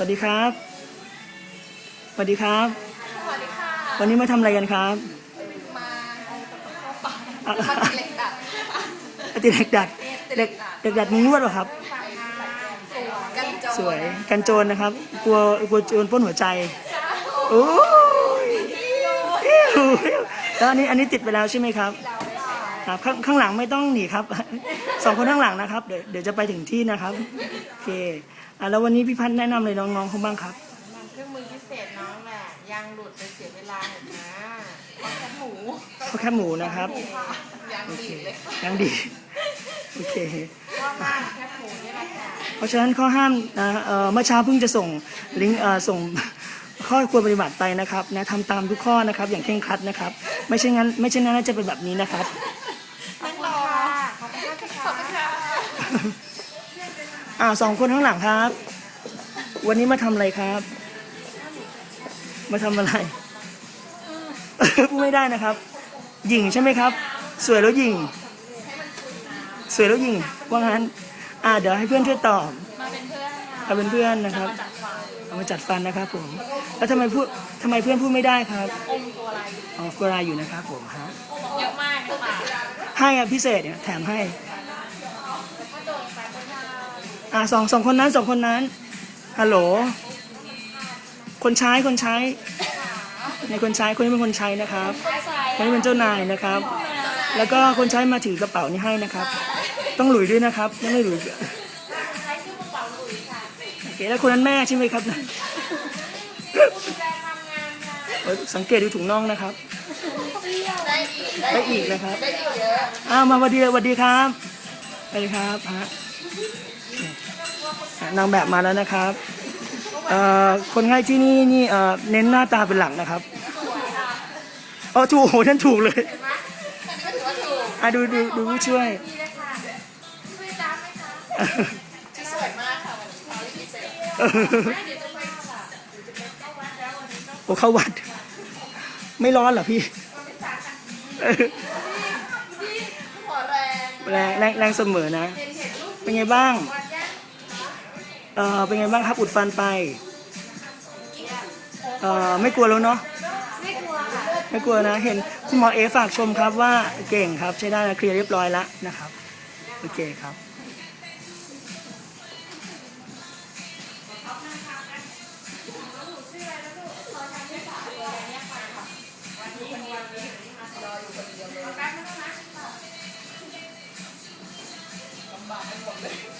วัสดีครับ สวัสดีครับ สวัสดีค่ะวันนี้มาทำอะไรกันครับมาเข้าป่าอะมาติดเหล็กดัดติดเหล็กดัดเหล็กเหล็กดัดมุ้งลวดเหรอครับ กันจสวย กันโจรนะครับ กลัวกลัวโจรปล้นหัวใจโอ้ยอิ๊วแล้วอันนี้อันนี้ติดไปแล้วใช่ไหมครับ ครับข้างข้างหลังไม่ต้องหนีครับ สองคนข้างหลังนะครับ เดี๋ยวเดี๋ยวจะไปถึงที่นะครับโอเคอะแล้ววันนี้พี่พัฒน์แนะนำเลยน้องๆเขาบ้างครับนำเครื่องมือพิเศษน้องแหละยางหลุดไปเสียเวลาหมดนะแคบหมูข้าวแคบหมูนะครับยางโอเคดีดเลยยังดีโอเคว่าบ้านแคบหมูนี่แหละค่ะเพราะฉะนั้นข้อห้ามนะเอ่อเมื่อเช้าเพิ่งจะส่งลิงก์เอ่อส่ง ข้อควรปฏิบัติไปนะครับนะทำตามทุกข้อนะครับ อย่างเคร่งครัดนะครับ ไม่ใช่งั้นไม่ใช่นั้นจะเป็นแบบนี้นะครับ อ่าสองคนข้างหลังครับ วันนี้มาทำอะไรครับ มาทำอะไร พูดไม่ได้นะครับ หญิงใช่ไหมครับ สวยแล้วหญิง สวยแล้วหญิง ว่างั้น อ่าเดี๋ยวให้เพื่อนช่วยตอบมาเป็นเพื่อนค่ะเอาเป็นเพื่อนนะครับเอามาจัดฟันนะครับ ผม แล้วทำไมพูดทำไมเพื่อนพูดไม่ได้ครับ อมตัวอะไรอ๋อกลัวลายอยู่นะครับ ผมฮะเยอะมากค่ะให้อะพิเศษเนี่ยแถมให้ อ่าสองสองคนนั้นสองคนนั้นฮัลโหลคนใช้คนใช้ในคนใช้คนนี้เป็นคนใช้นะครับคนนี้เป็นเจ้านายนะครับ แล้วก็คนใช้มาถือกระเป๋านี้ให้นะครับ ต้องหลุยด้วยนะครับต้องไม่หลุยโอเคแล้วคนนั้นแม่ใช่ไหมครับสังเกตดูถุงน่องนะครับได้อีกนะครับอ้าวมาสวัสดีสวัสดีครับสวัสดีครับฮะ นางแบบมาแล้วนะครับเอ่อคนไข้ที่นี่นี่เอ่อเน้นหน้าตาเป็นหลักนะครับอ๋อถูกโอ้โหท่านถูกเลยอันนี้ก็ถือว่าถูกอะดูดูดูผู้ช่วยที่สวยมากค่ะวันนี้พิเศษโอ้เข้าวัด ไม่ร้อนเหรอพี่หัวแรงแรงแรงแรงเสมอนะ เป็นไงบ้าง เออเป็นไงบ้างครับอุดฟันไปเออไม่กลัวแล้วเนาะไม่กลัวค่ะไม่กลัวนะ เห็นคุณหมอเอฝากชมครับว่าเก่งครับใช้ได้นะเคลียร์เรียบร้อยแล้วนะครับโอเคครับเลย